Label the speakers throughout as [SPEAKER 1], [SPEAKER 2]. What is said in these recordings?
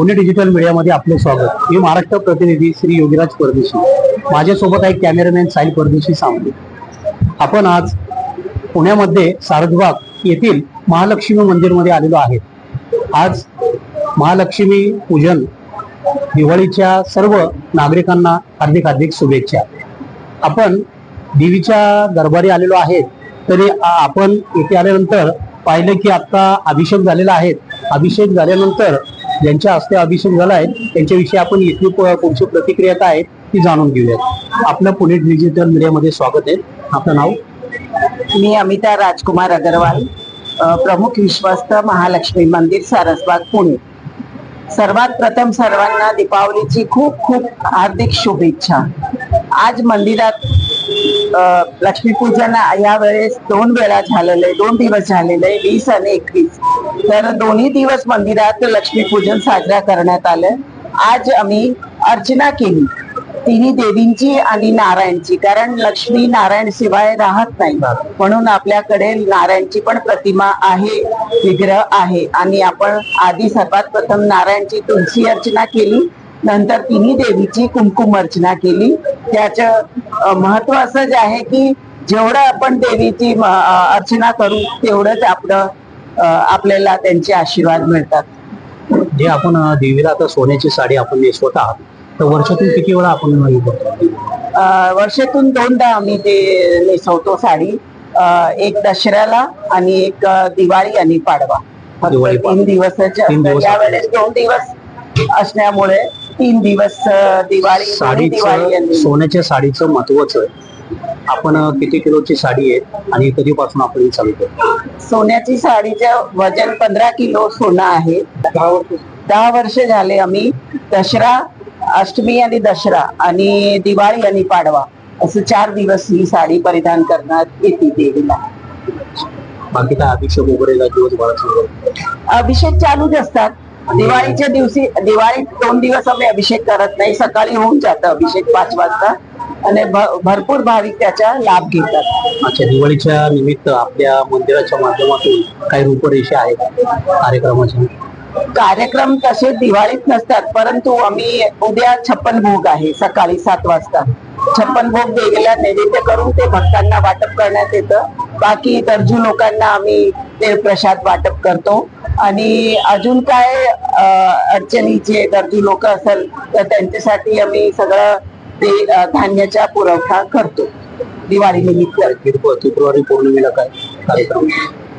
[SPEAKER 1] Pune digital मीडियामध्ये आपले स्वागत. मी महाराष्ट्र प्रतिनिधी श्री योगीराज परदेशी. माझ्यासोबत आहे कॅमेरामॅन साहिल परदेशी सांगली आपण आज पुण्यामध्ये सारदबाग येथील महालक्ष्मी मंदिरमध्ये आलेलो आहे आज महालक्ष्मी पूजन दिवाळीच्या सर्व नागरिकांना हार्दिक हार्दिक शुभेच्छा. आपण देवीच्या दरबारी आलेलो आहे तरी आपण इथे आल्यानंतर पाहिलं की आता अभिषेक झालेला आहे. अभिषेक झाल्यानंतर ज्यांच्या हस्ते अभिषेक झाला आहे त्यांच्याविषयी आपण इथली प- प्रतिक्रिया काय आहे ती जाणून घेऊयात. आपलं पुणे डिजिटल मीडियामध्ये स्वागत आहे. आपलं नाव?
[SPEAKER 2] मी अमिता राजकुमार अगरवाल प्रमुख विश्वस्त महालक्ष्मी मंदिर सारसबाग पुणे. सर्वात प्रथम सर्वांना दीपावलीची खूप खूप हार्दिक शुभेच्छा. आज मंदिरात लक्ष्मीपूजन या वेळेस दोन वेळा झालेलं आहे दोन दिवस झालेले आहे वीस आणि एकवीस. तर दोन्ही दिवस मंदिरात लक्ष्मीपूजन साजरा करण्यात आलं. आज आम्ही अर्चना केली. तिन्ही देवींची आणि नारायणची कारण लक्ष्मी नारायण शिवाय राहत नाही. म्हणून आपल्याकडे नारायणची पण प्रतिमा आहे विग्रह आहे. आणि आपण आधी सर्वात प्रथम नारायणची तुलसी अर्चना केली. नंतर तिन्ही देवीची कुमकुम अर्चना केली. त्याचं महत्त्व असं जे आहे की जेवढं आपण देवीची अर्चना करू तेवढंच आपलं आपल्याला त्यांचे आशीर्वाद मिळतात.
[SPEAKER 1] जे आपण देवीला आता सोन्याची साडी आपण नेसवत आहात तर वर्षातून किती वेळा आपण
[SPEAKER 2] वर्षातून दोनदा आम्ही ते नेसवतो साडी. एक दसऱ्याला आणि एक दिवाळी आणि पाडवा. तीन दिवसाच्या
[SPEAKER 1] दिवस
[SPEAKER 2] यावेळेस दोन दिवस असल्यामुळे तीन दिवस दिवाळी
[SPEAKER 1] साडीचं
[SPEAKER 2] आणि
[SPEAKER 1] सोन्याच्या साडीचं महत्वच आपण किती किलोची साडी आहे आणि कधीपासून आपण चालू करतो?
[SPEAKER 2] सोन्याची साडीचं वजन पंधरा किलो सोनं आहे. दहा वर्ष. झाले आम्ही. दसरा अष्टमी आणि दसरा आणि दिवाळी आणि पाडवा. असं चार दिवस ही साडी परिधान करण्यात येते देवीला.
[SPEAKER 1] बाकी काय अभिषेक वगैरे
[SPEAKER 2] अभिषेक चालूच असतात. दिवाळीच्या दिवशी दिवाळीत दोन दिवस आम्ही अभिषेक करत नाही. सकाळी होऊन जातं अभिषेक पाच वाजता. आणि भरपूर भाविक त्याचा लाभ घेतात.
[SPEAKER 1] अच्छा दिवाळीच्या निमित्त आपल्या मंदिराच्या माध्यमातून काही रूपरेषा आहेत कार्यक्रमाच्या?
[SPEAKER 2] कार्यक्रम तसे दिवाळीत नसतात परंतु आम्ही उद्या छप्पन भोग आहे सकाळी सात वाजता. छप्पन भोग देवीला नैवेद्य करून ते भक्तांना वाटप करण्यात येतं. बाकी गरजू लोकांना आम्ही ते प्रसाद वाटप करतो. आणि अजून काय अं, अडचणीचे गरजू लोक असेल तर त्यांच्यासाठी आम्ही सगळं ते धान्याचा पुरवठा करतो. दिवाळी निमित्त.
[SPEAKER 1] त्रिपुरारी पौर्णिमेला काय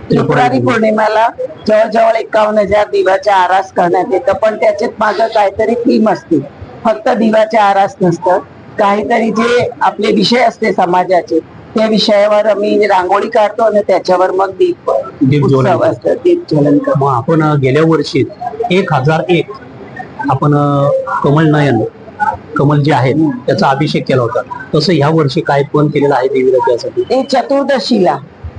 [SPEAKER 2] त्रिपुरारी पौर्णिमेला जवळजवळ एकावन्न हजार दिव्याच्या आरास करण्यात येतं. पण त्याच्यात मागं काहीतरी थीम असते फक्त दिव्याच्या आरास नसतं. काहीतरी जे आपले विषय असते समाजाचे त्या विषयावर आम्ही रांगोळी काढतो आणि त्याच्यावर मग दीप
[SPEAKER 1] दीप ज्वलन
[SPEAKER 2] उत्सव असतं दीप ज्वलन करतो.
[SPEAKER 1] मग आपण अं, गेल्या वर्षी एक हजार एक आपण अं, कमल नयन कमल जे आहे त्याचा अभिषेक केला होता. तसं ह्या वर्षी काय पण केलेलं आहे देवीला त्यासाठी?
[SPEAKER 2] ते चतुर्दशीला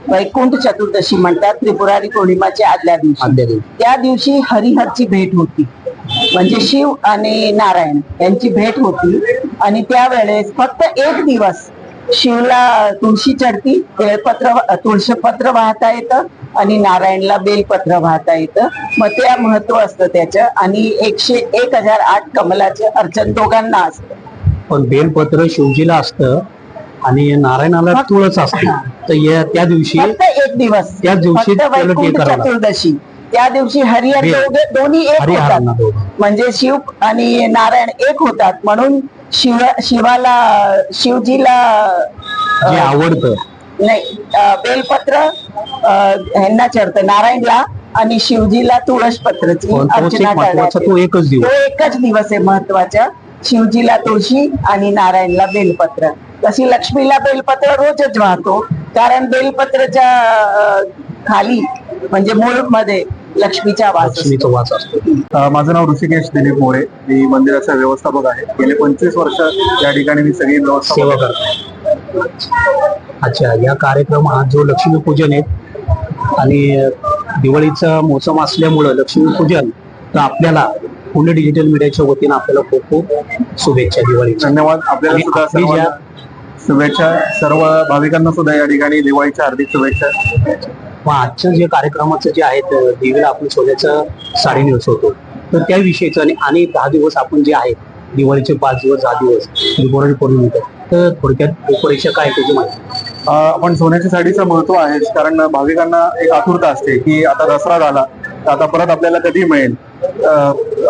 [SPEAKER 2] वैकुंठ चतुर्दशी म्हणतात त्रिपुरारी पौर्णिमाच्या आदल्या दिवशी.
[SPEAKER 1] आदल्या दिवशी.
[SPEAKER 2] त्या दिवशी हरिहरची भेट होती. म्हणजे शिव आणि नारायण यांची भेट होती. आणि त्यावेळेस फक्त एक दिवस शिवला तुळशी चढती बेलपत्र तुळशीपत्र वाहता येतं आणि नारायणला बेलपत्र वाहता येतं मग त्या महत्त्व असतं त्याचं आणि एकशे एक हजार आठ कमलाचे अर्चन दोघांना असतं
[SPEAKER 1] पण बेलपत्र शिवजीला असतं आणि नारायणाला तुळस असते. तर या- त्या दिवशी
[SPEAKER 2] फक्त एक दिवस
[SPEAKER 1] त्याच दिवशी
[SPEAKER 2] फक्त
[SPEAKER 1] त्याला ते
[SPEAKER 2] वैकुंठ
[SPEAKER 1] करावं लागतं.
[SPEAKER 2] चतुर्दशी त्या दिवशी हरिहर
[SPEAKER 1] बेल.
[SPEAKER 2] दोघे- दोन्ही एक होतात
[SPEAKER 1] हरिहरांना दोघं.
[SPEAKER 2] म्हणजे शिव आणि नारायण एक होतात म्हणून शिव शिवाला शिवजीला
[SPEAKER 1] जे आवडतं.
[SPEAKER 2] नाही अं, बेलपत्र अं, ह्यांना चढतं. नारायणला आणि शिवजीला तुळसपत्रची
[SPEAKER 1] पण तोच
[SPEAKER 2] अर्चना करण्यात
[SPEAKER 1] तो
[SPEAKER 2] येते.
[SPEAKER 1] एकच दिवस.
[SPEAKER 2] तो एकच दिवस आहे महत्त्वाचा शिवजीला तुळशी आणि नारायणला बेलपत्र. तशी लक्ष्मीला बेलपत्र रोजच वाहतो. कारण बेलपत्रच्या अं, खाली म्हणजे मूळमध्ये लक्ष्मीचा वास असतो.
[SPEAKER 1] लक्ष्मीचा वास असतो.
[SPEAKER 3] अ, माझं नाव ऋषिकेश दिलीप मोरे. मी मंदिराचा व्यवस्थापक आहे. गेले पंचवीस वर्ष या ठिकाणी मी सगळी व्यवस्था
[SPEAKER 1] सेवा करतो अच्छा या कार्यक्रम हा जो लक्ष्मीपूजन आहे आणि दिवाळीचा मोसम असल्यामुळं लक्ष्मीपूजन तर आपल्याला पुणे डिजिटल मीडियाच्या वतीनं आपल्याला खूप खूप शुभेच्छा दिवाळीच्या.
[SPEAKER 3] धन्यवाद. आपल्याला सुद्धा शुभेच्छा. सर्व भाविकांना सुद्धा या ठिकाणी दिवाळीच्या हार्दिक शुभेच्छा.
[SPEAKER 1] मग आजचं जे कार्यक्रमाचं जे आहे देवीला आपण सोन्याचं साडी होतो तर त्याविषयीचं आणि आणि दहा दिवस आपण जे आहे दिवाळीचे पाच दिवस दहा दिवस त्रिपुरारी पौर्णिमेचं तर थोडक्यात परीक्षा काय त्याची माहिती?
[SPEAKER 3] आपण सोन्याच्या साडीचं महत्त्व आहेच कारण भाविकांना एक आतुरता असते की आता दसरा झाला तर आता परत आपल्याला कधी मिळेल?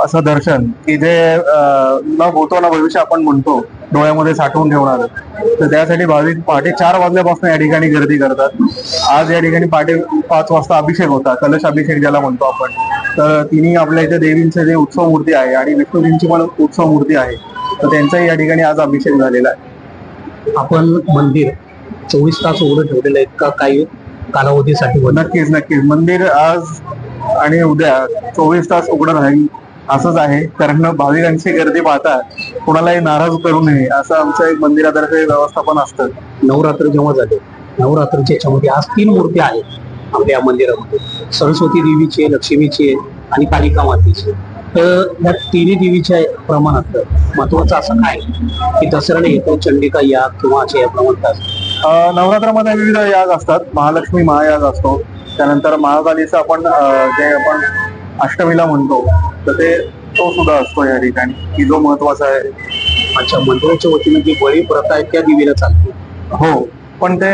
[SPEAKER 3] असं दर्शन की जे न होतो ना भविष्य आपण म्हणतो डोळ्यामध्ये साठवून ठेवणार तर त्यासाठी भाविक पहाटे चार वाजल्यापासून या ठिकाणी गर्दी करतात. आज या ठिकाणी पहाटे पाच वाजता अभिषेक होता कलश अभिषेक ज्याला म्हणतो आपण. तर तिन्ही आपल्या इथे देवींचे जे उत्सव मूर्ती आहे आणि विष्णूजींची पण उत्सव मूर्ती आहे. तर त्यांचाही या ठिकाणी आज अभिषेक झालेला आहे.
[SPEAKER 1] आपण मंदिर चोवीस तास उघडं ठेवलेलं आहे. का काही कालावधीसाठी
[SPEAKER 3] नक्कीच नक्कीच. मंदिर आज आणि उद्या चोवीस तास उघडं राहील. असंच आहे. कारण भाविकांची गर्दी पाहता कोणालाही नाराज करू नये. असं आमचं एक मंदिरातर्फे व्यवस्थापन असतं.
[SPEAKER 1] नवरात्र जेव्हा झाले नवरात्रच्या याच्यामध्ये आज तीन मूर्ती आहेत आपल्या या मंदिरामध्ये. सरस्वती देवीची आहे लक्ष्मीची आहे आणि कालिका मातेची. तर या तिन्ही देवीच्या प्रमाणात महत्वाचं असं काय की दसऱ्याला येतो चंडिका याग किंवा असे याग म्हणतात
[SPEAKER 3] नवरात्रामध्ये विविध याग असतात. महालक्ष्मी महायाग असतो. त्यानंतर महाकालीचं आपण जे आपण अष्टमीला म्हणतो. तर ते तो सुद्धा असतो या ठिकाणी की जो महत्त्वाचा आहे.
[SPEAKER 1] अच्छा मंदिराच्या वतीनं जी बळी प्रथा आहे त्या देवीला चालते.
[SPEAKER 3] हो पण ते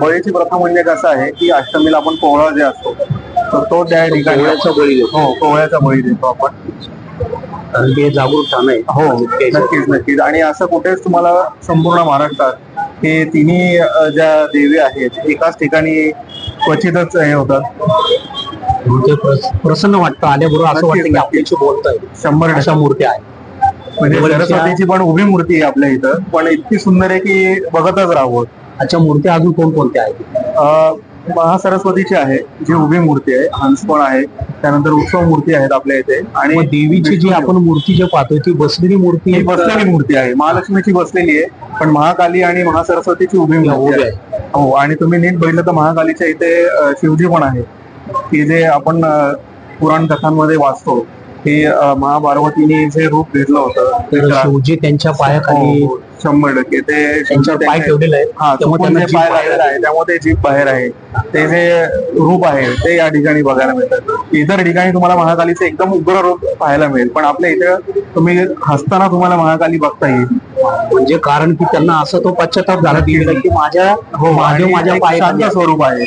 [SPEAKER 3] बळीची प्रथा म्हणजे कसं आहे की अष्टमीला आपण कोहळा जे असतो तर तो त्या ठिकाणी
[SPEAKER 1] बळी देतो.
[SPEAKER 3] हो कोहळ्याचा बळी देतो आपण.
[SPEAKER 1] कारण ते जागरूक ठाण आहे.
[SPEAKER 3] हो नक्कीच नक्कीच. आणि असं कुठेच तुम्हाला संपूर्ण महाराष्ट्रात हे तिन्ही ज्या देवी आहेत एकाच ठिकाणी क्वचितच हे होतात.
[SPEAKER 1] प्रस- प्रसन्न वाटतं आल्याबरोबर असं वाटतं की. आपल्याशी बोलतोय.
[SPEAKER 3] शंभर
[SPEAKER 1] अशा. मूर्ती आहेत.
[SPEAKER 3] म्हणजे सरस्वतीची पण उभी मूर्ती आहे आपल्या इथं पण इतकी सुंदर आहे की बघतच राहावं.
[SPEAKER 1] अच्छा मूर्त्या अजून कोणकोणत्या आहेत?
[SPEAKER 3] अ, महासरस्वतीची आहे जी उभी मूर्ती आहे हंस पण आहे त्यानंतर उत्सव मूर्ती आहेत आपल्या इथे आणि
[SPEAKER 1] देवीची जी आपण मूर्ती जे पाहतोय ती बसलेली मूर्ती
[SPEAKER 3] ही
[SPEAKER 1] आहे
[SPEAKER 3] बसलेली मूर्ती आहे महालक्ष्मीची बसलेली आहे पण महाकाली आणि महासरस्वतीची उभी
[SPEAKER 1] या
[SPEAKER 3] मूर्ती आहे. हो आणि तुम्ही नीट बघितलं तर महाकालीच्या इथे शिवजी पण आहे. की जे आपण पुराण कथांमध्ये वाचतो की अ, महापार्वतीने जे रूप घेतलं होतं ते
[SPEAKER 1] त्यांच्या पायाखाली
[SPEAKER 3] हो, हो, शंभर टक्के. ते
[SPEAKER 1] पाय ठेवलेले
[SPEAKER 3] हा चुकून
[SPEAKER 1] त्यांना
[SPEAKER 3] जे पाय
[SPEAKER 1] बाहेर
[SPEAKER 3] लागलेलं आहे. त्यामुळे ते जीभ बाहेर आहे. ते जे रूप आहे ते या ठिकाणी बघायला मिळतात. इतर ठिकाणी तुम्हाला महाकालीचं एकदम उग्र रूप पाहायला मिळेल पण आपल्या इथे तुम्ही हसताना तुम्हाला महाकाली बघता येईल.
[SPEAKER 1] म्हणजे कारण की त्यांना असं तो पश्चाताप झाला की माझ्या
[SPEAKER 3] हो
[SPEAKER 1] माझ्या आहे.
[SPEAKER 3] स्वरूप आहे.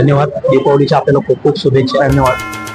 [SPEAKER 1] धन्यवाद. दीपावलीच्या आपल्याला खूप खूप शुभेच्छा.
[SPEAKER 3] धन्यवाद.